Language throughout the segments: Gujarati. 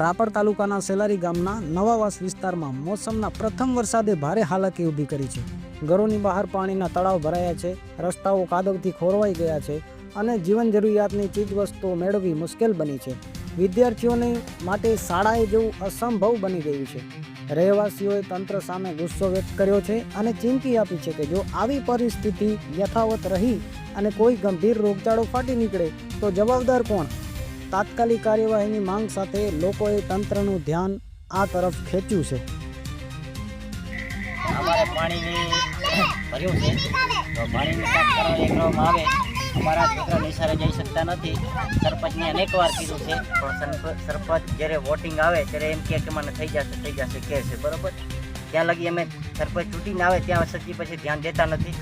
રાપર તાલુકાના સેલારી ગામના નવાવાસ વિસ્તારમાં મોસમના પ્રથમ વરસાદે ભારે હાલાકી ઊભી કરી છે. ઘરોની બહાર પાણીના તળાવ ભરાયા છે, રસ્તાઓ કાદવથી ખોરવાઈ ગયા છે અને જીવન જરૂરિયાતની ચીજવસ્તુઓ મેળવવી મુશ્કેલ બની છે. વિદ્યાર્થીઓને માટે શાળાએ જેવું અસંભવ બની ગયું છે. રહેવાસીઓએ તંત્ર સામે ગુસ્સો વ્યક્ત કર્યો છે અને ચીમકી આપી છે કે જો આવી પરિસ્થિતિ યથાવત રહી અને કોઈ ગંભીર રોગચાળો ફાટી નીકળે તો જવાબદાર કોણ? તાત્કાલિક કાર્યવાહીની માંગ સાથે લોકોએ તંત્રનું ધ્યાન આ તરફ ખેંચ્યું છે. અમારે પાણીની ભર્યું છે. તો પાણીની સાફ નીકળવામાં આવે. અમારા છોકરા નિશાળે જઈ શકતા નથી. સરપંચને અનેક વાર કીધું છે. પણ સરપ- સરપંચ જ્યારે વોટિંગ આવે ત્યારે એમ કે મને થઈ જશે થઈ જશે, કહે છે. બરોબર? ત્યાં લગી અમે સરપંચ છૂટીને આવે, ત્યાં સચી પછી ધ્યાન દેતા નથી.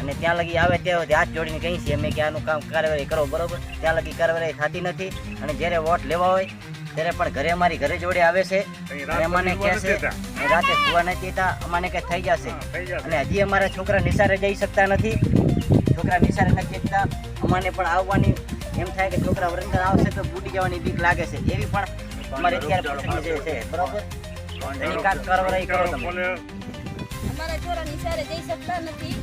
અને ત્યાં લગી આવે તે હાથ જોડીને કહીએ છીએ અમે કે આનું કામ કાર્યવાહી કરો બરોબર? ત્યાં લગી કાર્યવાહી થતી નથી. અને જ્યારે વોટ લેવા હોય ત્યારે પણ ઘરે અમારી ઘરે જોડે આવે છે. અને અમને કહે છે રાતે સુવા નથી દેતા અમાને કંઈ થઈ જશે. અને હજી અમારા છોકરા નિશાળે જઈ શકતા નથી. છોકરા નિશાળે નથી જતા અમાને પણ આવવાની એમ થાય કે છોકરા વરંદર આવશે તો બૂટી જવાની બીક લાગે છે. એવી પણ અમારે અત્યારે જે છે બરોબર? એની કાર્યવાહી કરો તમે. અમારા છોરા નિશાળે જઈ શકતા નથી.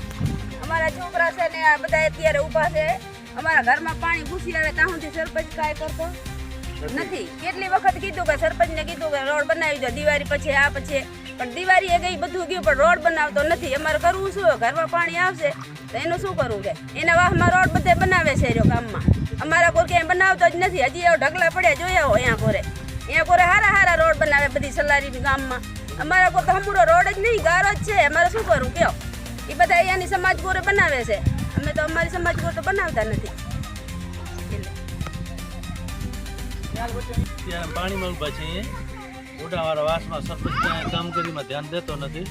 અમારા છોકરા છે ને આ બધા અત્યારે ઊભા છે. અમારા ઘરમાં પાણી ઘૂસી આવે ત્યાં સુધી સરપંચ કાંઈ કરતો નથી. કેટલી વખત કીધું કે સરપંચને કીધું કે રોડ બનાવી દો દિવાળી પછી આ પછી. પણ દિવાળી એ ગઈ બધું ગયું પણ રોડ બનાવતો નથી. અમારે કરવું શું? ઘરમાં પાણી આવશે તો એનું શું કરવું કે? એના વાહમાં રોડ બધે બનાવે છે રહ્યો ગામમાં. અમારા કોઈ ક્યાંય બનાવતો જ નથી. હજી એવો ઢગલા પડ્યા જોયા હોય અહીંયા કોરે. અહીંયા કોરે હારા હારા રોડ બનાવે બધી સલારી ગામમાં. અમારા કોઈ તો હમુરો રોડ જ નહીં ગારો જ છે. અમારે શું કરવું? કયો? એ બધા અહીંયાની સમાજ કોરે બનાવે છે. અમે તો અમારી સમાજ કોર તો બનાવતા નથી પાણીમાં ઊભા છે મોટાવાળા વાસમાં સરપંચ કામગીરીમાં ધ્યાન દેતો નથી.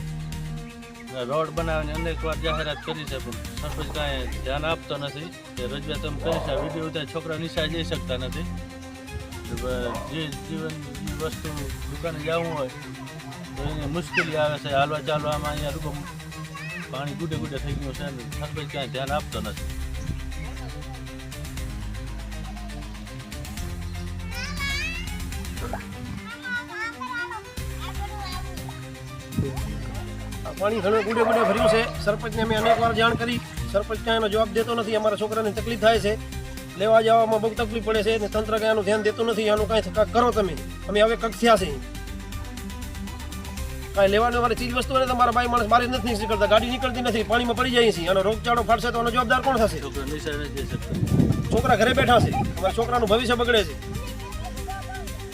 રોડ બનાવવાની અનેક વાર જાહેરાત કરી છે, પણ સરપંચ કાંઈ ધ્યાન આપતો નથી. કે રજૂઆત એમ કરી છે. વીડિયો ઉતાર છોકરા નિશા જઈ શકતા નથી. જે જીવન વસ્તુ દુકાને જવું હોય, તો એને મુશ્કેલી આવે છે. હાલવા ચાલવામાં અહીંયા રૂપમ પાણી ગુડે ગુડે થઈ ગયું છે સરપંચ ક્યાંય ધ્યાન આપતો નથી. પાણી ઘણું ગુડે ગુડે ભર્યું છે. સરપંચને અમે અનેક વાર જાણ કરી. સરપંચ ક્યાં એનો જવાબ દેતો નથી. અમારા છોકરાને તકલીફ થાય છે. લેવા જવામાં બહુ તકલીફ પડે છે અને તંત્ર કાંઈ ધ્યાન દેતું નથી. આનું કાંઈ કરો તમે. અમે હવે કક્ષ્યા છે કાંઈ લેવાનું મારી ચીજ વસ્તુ તો તમારા ભાઈ માણસ મારી નથી નીકળતા. ગાડી નીકળતી નથી પાણીમાં પડી જાય છે અને રોગચાળો ફાટશે તો એનો જવાબદાર કોણ થશે છોકરા ઘરે બેઠા છે. અમારા છોકરાનું ભવિષ્ય બગડે છે.